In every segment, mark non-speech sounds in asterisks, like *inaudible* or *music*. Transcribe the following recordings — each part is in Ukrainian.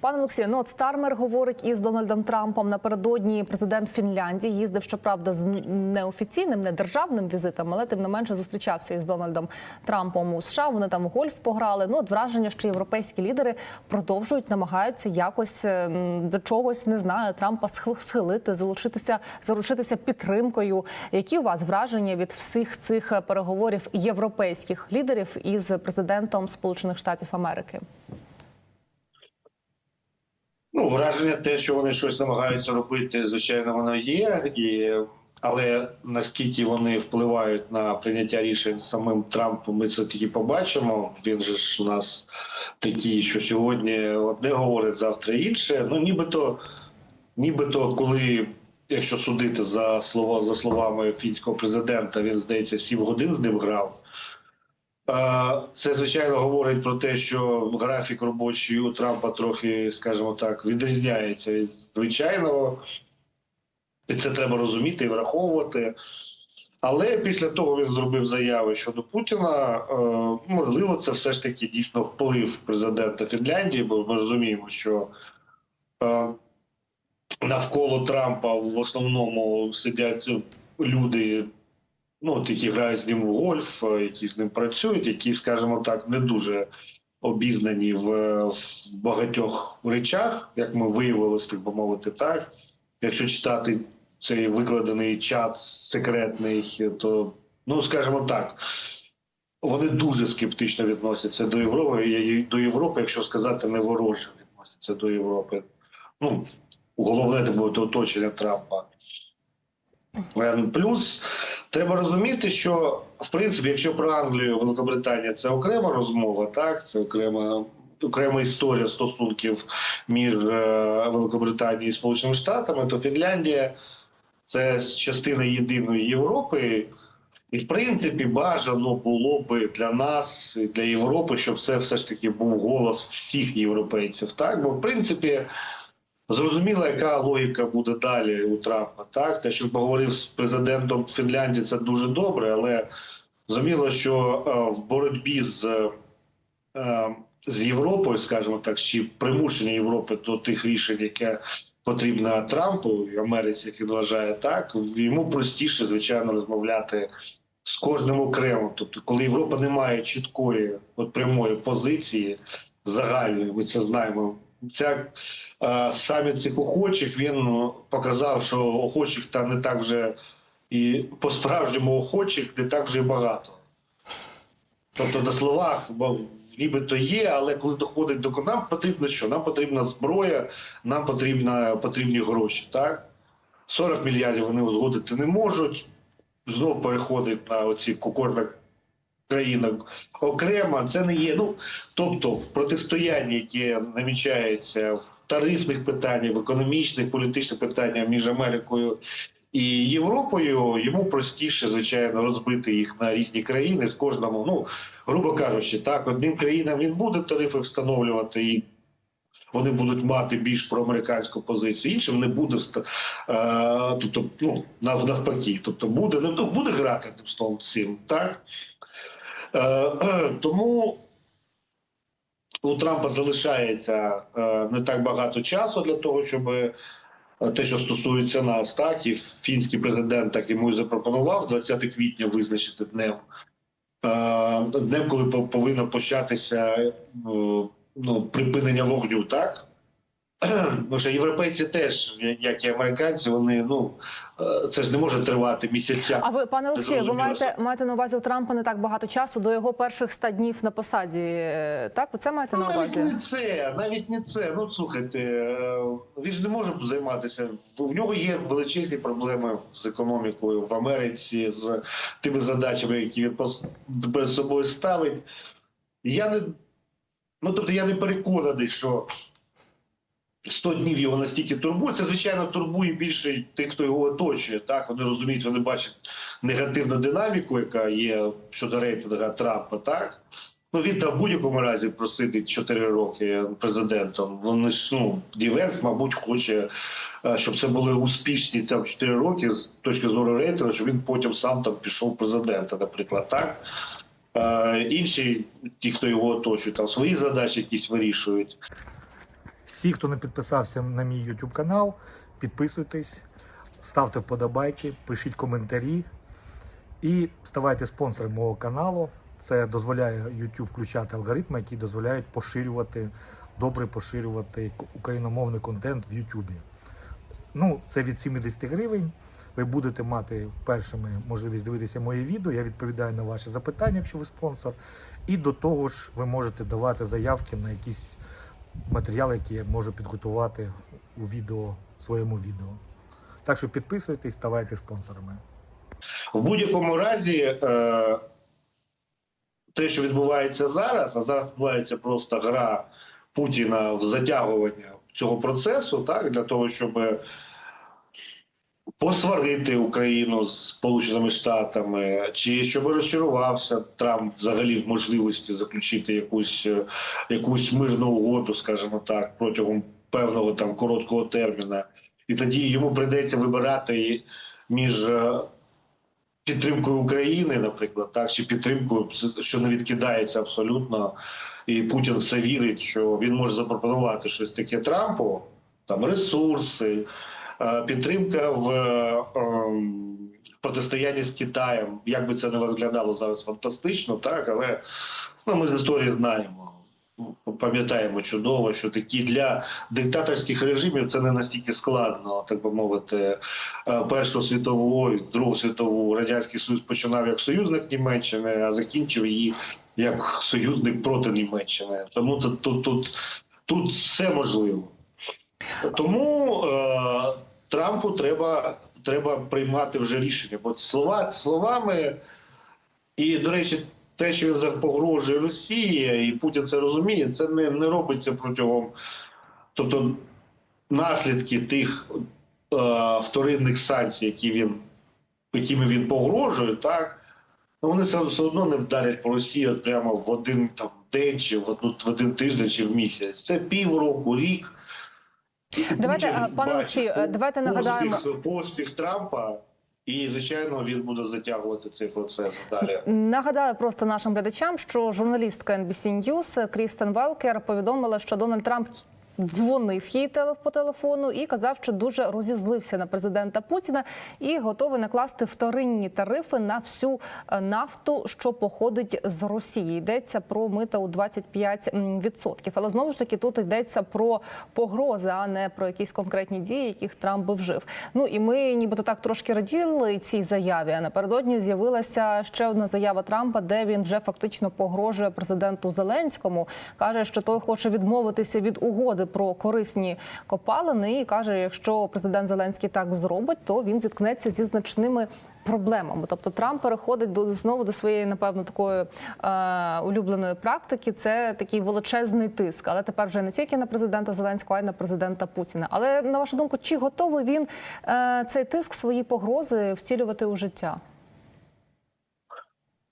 Пане Олексію, ну от Стармер говорить із Дональдом Трампом напередодні. Президент Фінляндії їздив, щоправда, з неофіційним, не державним візитом, але тим не менше зустрічався із Дональдом Трампом у США. Вони там гольф пограли. Ну от враження, що європейські лідери продовжують намагаються якось ем, до чогось не знаю Трампа схи- схилити, залучитися, заручитися підтримкою. Які у вас враження від всіх цих е, переговорів європейських лідерів із президентом Сполучених Штатів Америки? Ну, враження те, що вони щось намагаються робити, звичайно, воно є. І... Але наскільки вони впливають на прийняття рішень самим Трампом, ми це тільки побачимо. Він же ж у нас такий, що сьогодні одне говорить, завтра інше. Ну, нібито, нібито, коли, якщо судити за слова за словами фінського президента, він здається сім годин з ним грав. Це звичайно говорить про те, що графік робочий у Трампа трохи, скажімо так, відрізняється від звичайного. І це треба розуміти і враховувати. Але після того він зробив заяви щодо Путіна. Е, Можливо, це все ж таки дійсно вплив президента Фінляндії, бо ми розуміємо, що е, навколо Трампа в основному сидять люди, ну, от які грають з ним в гольф, е, які з ним працюють, які, скажімо так, не дуже обізнані в, в багатьох речах, як ми виявилось, так би мовити, так. Якщо читати цей викладений чат секретний, то, ну, скажімо так, вони дуже скептично відносяться до Європи, до Європи, якщо сказати, не вороже відносяться до Європи. Ну, головне це буде оточення Трампа. Е, Плюс треба розуміти, що в принципі, якщо про Англію, Великобританія це окрема розмова, так це окрема окрема історія стосунків між е, Великобританією і Сполученими Штатами, то Фінляндія це частина єдиної Європи. І в принципі бажано було би для нас, для Європи, щоб це все ж таки був голос всіх європейців. Так, бо в принципі. Зрозуміло, яка логіка буде далі у Трампа. Так, те, що поговорив з президентом Фінляндії, це дуже добре, але зрозуміло, що е, в боротьбі з, е, з Європою, скажімо так, чи примушення Європи до тих рішень, яке потрібно Трампу і Америці, як він вважає, так йому простіше, звичайно, розмовляти з кожним окремо. Тобто, коли Європа не має чіткої от прямої позиції загальної, ми це знаємо. Ця е, саміт цих охочих він показав, що охочих та не так вже і по-справжньому охочих не так вже і багато. Тобто, на словах нібито є, але коли доходить до нам потрібно що? Нам потрібна зброя, нам потрібна, потрібні гроші. Так? 40 мільярдів вони узгодити не можуть. Знов переходить на оці кожна країна окремо. Це не є. Ну тобто, в протистоянні, яке намічається в тарифних питаннях, в економічних, політичних питаннях між Америкою і Європою, йому простіше, звичайно, розбити їх на різні країни з кожному. Ну грубо кажучи, так одним країнам він буде тарифи встановлювати і. Вони будуть мати більш проамериканську позицію, іншим не буде е, тобто, ну навпаки, тобто буде не буде грати тим столом цим, так *clears throat* тому у Трампа залишається е, не так багато часу для того, щоб е, те, що стосується нас, так і фінський президент так йому і запропонував 20 квітня визначити днем. е, Днем, коли по- повинно початися е, ну, припинення вогню, так? *clears throat* Тому що європейці теж, як і американці, вони ну е, це ж не може тривати місяця. А ви, пане Олексію, ви маєте маєте на увазі у Трампа не так багато часу до його перших 100 днів на посаді. е, Так, ви це маєте на Ну, навіть не це, навіть не це. Ну слухайте, е, він ж не може займатися. В нього є величезні проблеми з економікою в Америці, з тими задачами, які він перед собою ставить. Я не ну тобто я не переконаний, що 100 днів його настільки турбує. Це звичайно турбує більше тих, хто його оточує. Так вони розуміють, вони бачать негативну динаміку, яка є щодо рейтинга Трампа. Так ну він там в будь-якому разі просидить 4 роки президентом. Вони ж ну Дівенс, мабуть, хоче, е, щоб це були успішні там 4 роки з точки зору рейтингу, щоб він потім сам там пішов президента, наприклад, так. Е, інші, ті, хто його оточує, там свої задачі якісь вирішують. Всі, хто не підписався на мій YouTube канал, підписуйтесь, ставте вподобайки, пишіть коментарі і ставайте спонсором мого каналу. Це дозволяє YouTube включати алгоритми, які дозволяють поширювати, добре поширювати україномовний контент в YouTube. Ну, це від 70 гривень. Ви будете мати першими можливість дивитися мої відео. Я відповідаю на ваші запитання, якщо ви спонсор. І до того ж, ви можете давати заявки на якісь матеріали, які я можу підготувати у відео, своєму відео. Так що підписуйтесь, ставайте спонсорами. В будь-якому разі, е, те, що відбувається зараз, а зараз відбувається просто гра Путіна в затягування цього процесу, так для того, щоб посварити Україну з Сполученими Штатами, чи щоб розчарувався Трамп взагалі в можливості заключити якусь, е, якусь мирну угоду, скажімо так, протягом певного там короткого терміна, і тоді йому прийдеться вибирати між. е, підтримкою України, наприклад, так чи підтримкою, що не відкидається абсолютно, і Путін все вірить, що він може запропонувати щось таке Трампу, там ресурси, підтримка в е, ем, протистоянні з Китаєм. Як би це не виглядало зараз фантастично, так але ну, ми з історії знаємо. Пам'ятаємо чудово, що такі для диктаторських режимів це не настільки складно, так би мовити. Е, Першу світову, Другу світову радянський союз починав як союзник Німеччини, а закінчив її як союзник проти Німеччини. Тому тут, тут, тут, тут все можливо. Тому е, Трампу треба, треба приймати вже рішення. Бо слова словами, і, до речі, те, що він погрожує Росії, і Путін це розуміє, це не, не робиться протягом. Тобто наслідки тих е, вторинних санкцій, які він, якими він погрожує, так, ну вони все, все одно не вдарять по Росії прямо в один там, день, чи в, одну, в один тиждень, чи в місяць. Це півроку, рік. Давайте, пане Олексію, давайте нагадаємо. Поспіх, поспіх Трампа, і, звичайно, він буде затягувати цей процес далі. Нагадаю просто нашим глядачам, що журналістка NBC News Крістен Велкер повідомила, що Дональд Трамп. Дзвонив їй по телефону і казав, що дуже розізлився на президента Путіна і готовий накласти вторинні тарифи на всю е, нафту, що походить з Росії. Йдеться про мита у 25%. Але знову ж таки тут йдеться про погрози, а не про якісь конкретні дії, яких Трамп би вжив. Ну і ми нібито так трошки раділи цій заяві. А напередодні з'явилася ще одна заява Трампа, де він вже фактично погрожує президенту Зеленському. каже, що той хоче відмовитися від угоди про корисні копалини. І каже, якщо президент Зеленський так зробить, то він зіткнеться зі значними. Проблемами, тобто Трамп переходить до знову до своєї, напевно, такої е, улюбленої практики. Це такий величезний тиск, але тепер вже не тільки на президента Зеленського, а й на президента Путіна. Але на вашу думку, чи готовий він е, цей тиск, свої погрози втілювати у життя?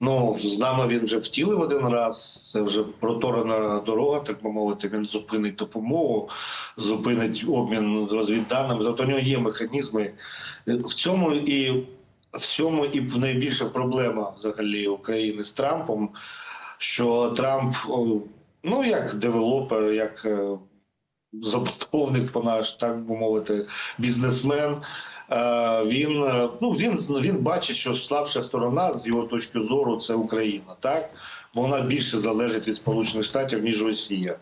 Ну, з нами він вже втілив один раз. Це вже проторена дорога, так би мовити. Він зупинить допомогу, зупинить обмін розвідданими. Тобто у нього є механізми. В цьому і в цьому і найбільша проблема взагалі України з Трампом. Що Трамп, ну як девелопер, як е, забудовник, по наш, так би мовити, бізнесмен. Е, Він е, ну він він бачить, що слабша сторона з його точки зору це Україна, так бо вона більше залежить від Сполучених Штатів ніж Росія.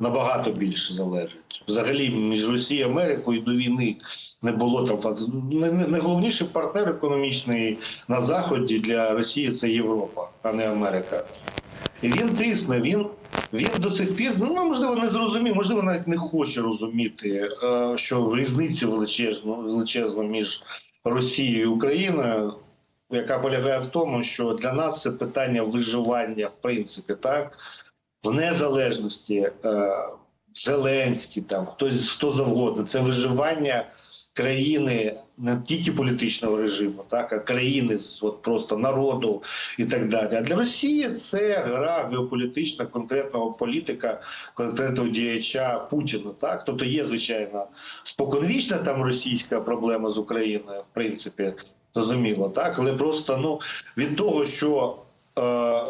Набагато більше залежить. Взагалі, між Росією і Америкою до війни не було там не- не- найголовніший партнер економічний на заході для Росії це Європа, а не Америка. І він тисне. Він він до сих пір ну можливо не зрозумів, можливо, навіть не хоче розуміти, е, що різниця величезна величезна між Росією і Україною, яка полягає в тому, що для нас це питання виживання, в принципі, так? В незалежності е, Зеленський, там хтось хто завгодно, це виживання країни не тільки політичного режиму, так а країни от просто народу і так далі. А для Росії це гра геополітична конкретного політика, конкретного діяча Путіна. Так, тобто є звичайно споконвічна там російська проблема з Україною, в принципі, зрозуміло, так, але просто ну від того, що е,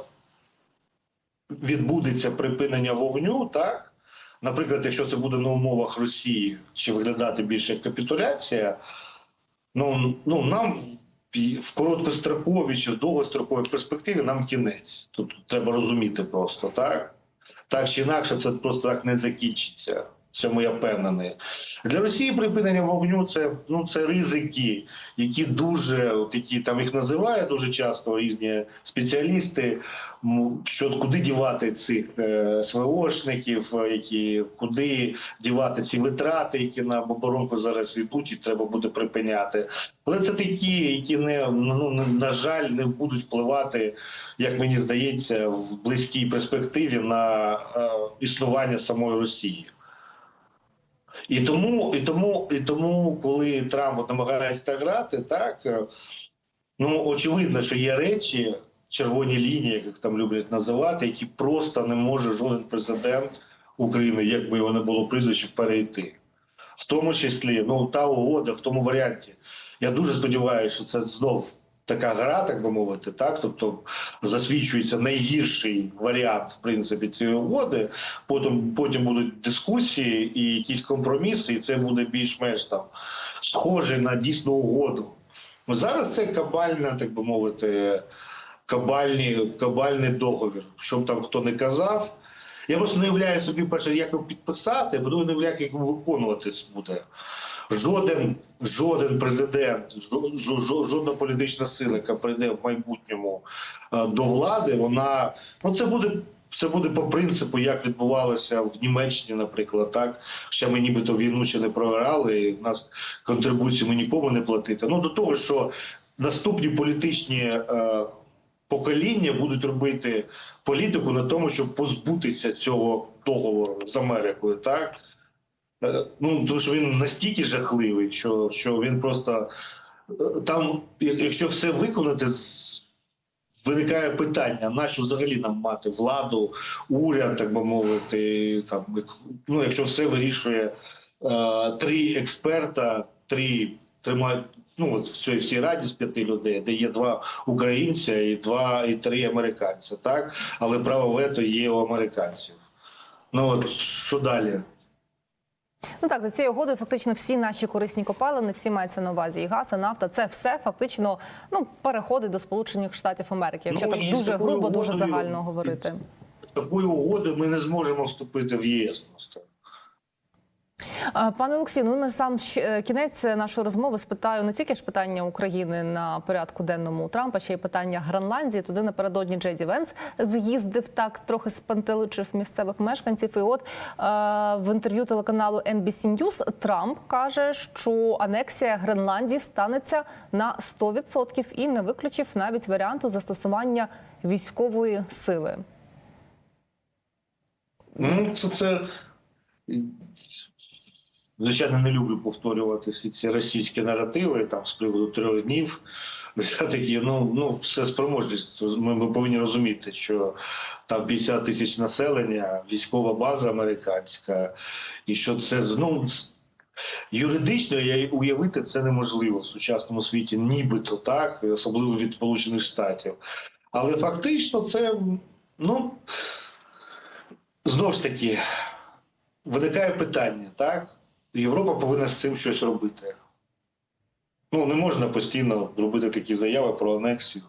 відбудеться припинення вогню, так наприклад, якщо це буде на умовах Росії, чи виглядати більше як капітуляція, ну, ну нам в- короткостроковій чи в довгостроковій перспективі нам кінець. Тут треба розуміти просто так. Так чи інакше, це просто так не закінчиться. Цьому я впевнений. Для Росії припинення вогню це ну це ризики, які дуже от які там їх називають дуже часто різні спеціалісти. Що куди дівати цих е, СВОшників, е, які куди дівати ці витрати, які на оборонку зараз йдуть, і треба буде припиняти. Але це такі, які не ну на жаль не будуть впливати, як мені здається, в близькій перспективі на е, існування самої Росії. І тому, і тому, і тому, коли Трамп намагається грати, так е, ну очевидно, що є речі, червоні лінії, як там люблять називати, які просто не може жоден президент України, як би його не було прізвище, перейти. В тому числі, ну та угода в тому варіанті. Я дуже сподіваюся, що це знов така гра, так би мовити, так тобто засвідчується найгірший варіант в принципі цієї угоди. Потім потім будуть дискусії і якісь компроміси, і це буде більш-менш там схоже на дійсну угоду. Ну, зараз це кабальна, так би мовити, кабальні, кабальний договір. Що б там хто не казав. Я просто не уявляю собі перше, як його підписати, бо не уявляю, як його виконувати буде. Жоден, жоден президент, жо- жо- жо- жодна політична сила, яка прийде в майбутньому е, до влади, вона ну це буде. Це буде по принципу, як відбувалося в Німеччині, наприклад, так ще ми нібито війну ще не програли, і в нас контрибуції ми нікому не платити. Ну до того, що наступні політичні е, покоління будуть робити політику на тому, щоб позбутися цього договору з Америкою, так ну тому що він настільки жахливий, що, що він просто е, там, якщо все виконати, виникає питання: нащо взагалі нам мати владу, уряд, так би мовити, там ну, якщо все вирішує е, три експерта, три тримають. Ну, в цій всій раді з п'яти людей, де є два українця і два і три американця, так? Але право вето є у американців. Ну от що далі? Ну так, за цією угодою фактично всі наші корисні копалини, всі мається на увазі і газ, і нафта. Це все фактично ну переходить до Сполучених Штатів Америки. Якщо Ну, так дуже грубо, грубо, дуже загально говорити. Такою угодою ми не зможемо вступити в ЄС. просто. Пане Олексію, ну на сам е, кінець нашої розмови спитаю не тільки ж питання України на порядку денному Трампа, ще й питання Гренландії. Туди напередодні Джеді Венс з'їздив так, трохи спантеличив місцевих мешканців. І от е, в інтерв'ю телеканалу NBC News Трамп каже, що анексія Гренландії станеться на 100% і не виключив навіть варіанту застосування військової сили. Ну, це, це звичайно не люблю повторювати всі ці російські наративи там з приводу трьох днів. *laughs* Такі, ну, ну все спроможність. Ми, ми повинні розуміти, що там 50 тисяч населення, військова база американська, і що це ну, юридично я уявити це неможливо в сучасному світі, нібито так, особливо від Сполучених Штатів. Але фактично це ну. Знову ж таки, виникає питання, так? Європа повинна з цим щось робити. Ну, не можна постійно робити такі заяви про анексію.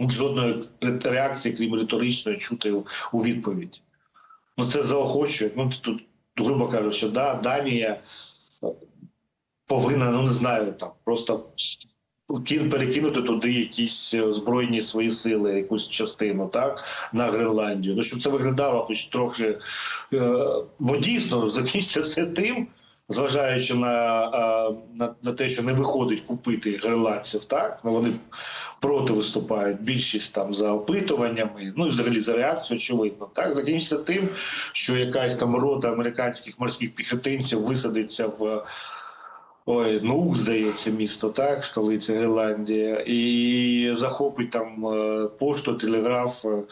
Жодної реакції, крім риторичної, чути у відповідь. Ну, це заохочує. Ну, тут, грубо кажучи, да, Данія повинна, ну не знаю, там просто перекинути туди якісь е, збройні свої сили, якусь частину, так, на Гренландію. Ну, щоб це виглядало хоч трохи. Е, бо дійсно закінчиться все тим, зважаючи на, е, на, на те, що не виходить купити гренландців, так, ну вони проти виступають, більшість там за опитуваннями, ну і взагалі за реакцію, очевидно. Так, закінчиться тим, що якась там рота американських морських піхотинців висадиться в. Ой, Нук, здається, місто, так, столиця Гренландії, і захопить там е, пошту, телеграф, е,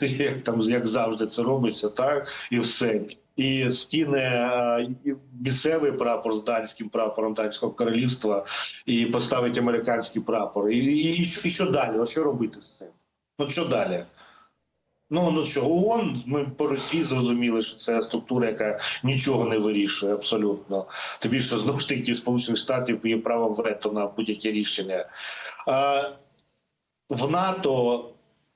*laughs* як там як завжди це робиться, так, і все. І скине е, місцевий прапор з данським прапором данського королівства і поставить американський прапор. І, і, і, що, і що далі? От що робити з цим? Ну що далі? Ну ну що ООН, ми по Росії зрозуміли, що це структура, яка нічого не вирішує абсолютно. Тим більше знову ж таки в Сполучених Штатів є право вето на будь-яке рішення. А, в НАТО,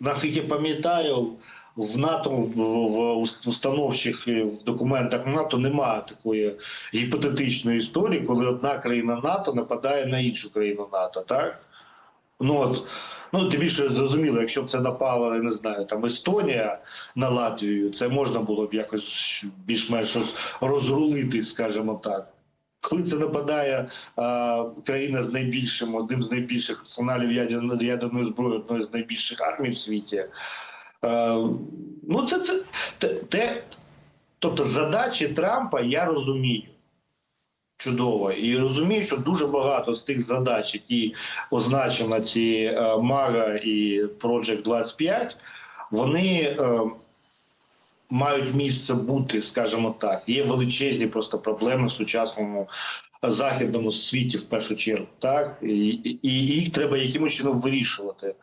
наскільки я пам'ятаю, в НАТО в, в установчих е, в документах НАТО немає такої гіпотетичної історії, коли одна країна НАТО нападає на іншу країну НАТО, так? Ну от ну тим більше зрозуміло, якщо б це напала, не знаю, там Естонія на Латвію, це можна було б якось більш-менш розрулити, скажімо так. Коли це нападає а, країна з найбільшим, одним з найбільших арсеналів ядерної, ядерної зброї, одної з найбільших армій в світі. А, ну, це, це те, те, тобто задачі Трампа я розумію. Чудово. І розумію, що дуже багато з тих задач, які означено ці е, Мага і Project 25, вони е, мають місце бути, скажімо так. Є величезні просто проблеми в сучасному західному світі в першу чергу, так і, і їх треба якимось чином вирішувати.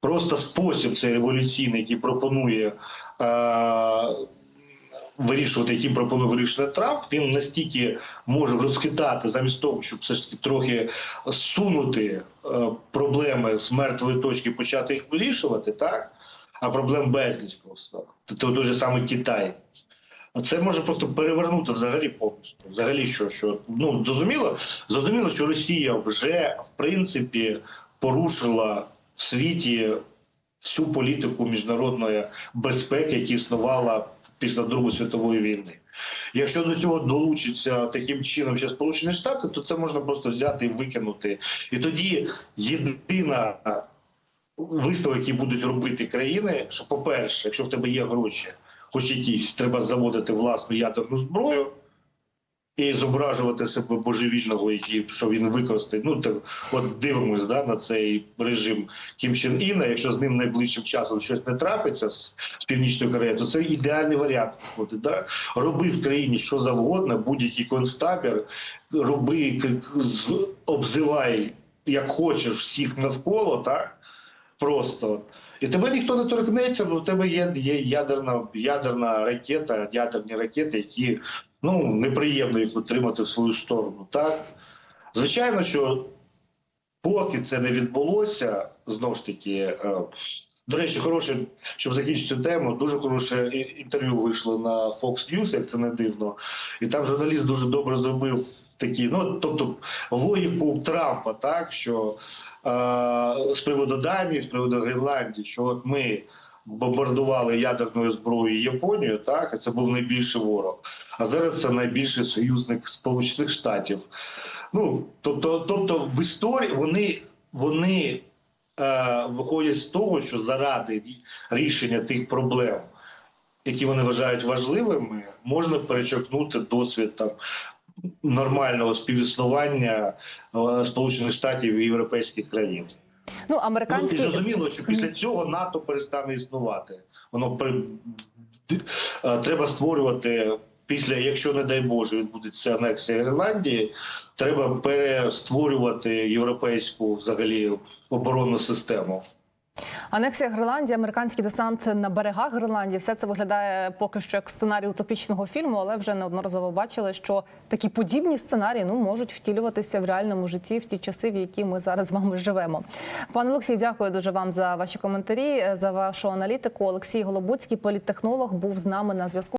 Просто спосіб цей революційний, який пропонує. Е, Вирішувати, які пропонує вирішувати Трамп, він настільки може розхитати замість того, щоб все ж таки трохи сунути е, проблеми з мертвої точки, почати їх вирішувати, так? А проблем безліч просто. Тобто той же самий Китай. Це може просто перевернути взагалі повністю. Взагалі, що, що ну зрозуміло, зрозуміло, що Росія вже в принципі порушила в світі всю політику міжнародної безпеки, яка існувала після Другої світової війни. Якщо до цього долучиться таким чином ще Сполучені Штати, то це можна просто взяти і викинути. І тоді єдина висновок, які будуть робити країни, що, по-перше, якщо в тебе є гроші, хоч якісь, треба заводити власну ядерну зброю. І зображувати себе божевільного, який що він використає. Ну так от дивимось да, на цей режим Кім Чен Іна. Якщо з ним найближчим часом щось не трапиться з, з північної Кореї, то це ідеальний варіант виходить. Да? Роби в країні що завгодно, будь-який концтабір, роби з- обзивай як хочеш всіх навколо, так просто. І тебе ніхто не торкнеться, бо в тебе є, є ядерна, ядерна ракета, ядерні ракети, які ну неприємно їх отримати в свою сторону. Так звичайно, що поки це не відбулося, знову ж таки. е, До речі, хороше, щоб закінчити тему, дуже хороше інтерв'ю вийшло на Fox News, як це не дивно. І там журналіст дуже добре зробив такі, ну тобто логіку Трампа, так що е, з приводу Данії, з приводу Гренландії, що от ми бомбардували ядерною зброєю Японію, так, це був найбільший ворог. А зараз це найбільший союзник Сполучених Штатів. Ну, тобто, тобто в історії вони, вони е, виходять з того, що заради рішення тих проблем, які вони вважають важливими, можна перечеркнути досвід там нормального співіснування е, Сполучених Штатів і європейських країн. Ну, Ну, і зрозуміло, що після цього НАТО перестане існувати. Воно при... е, треба створювати після, якщо не дай Боже, відбудеться анексія Ірландії, треба перестворювати європейську взагалі оборонну систему. Анексія Гренландії, американський десант на берегах Гренландії. Все це виглядає поки що як сценарій утопічного фільму, але вже неодноразово бачили, що такі подібні сценарії ну можуть втілюватися в реальному житті в ті часи, в які ми зараз з вами живемо. Пане Олексій, дякую дуже вам за ваші коментарі, за вашу аналітику. Олексій Голобуцький, політтехнолог, був з нами на зв'язку.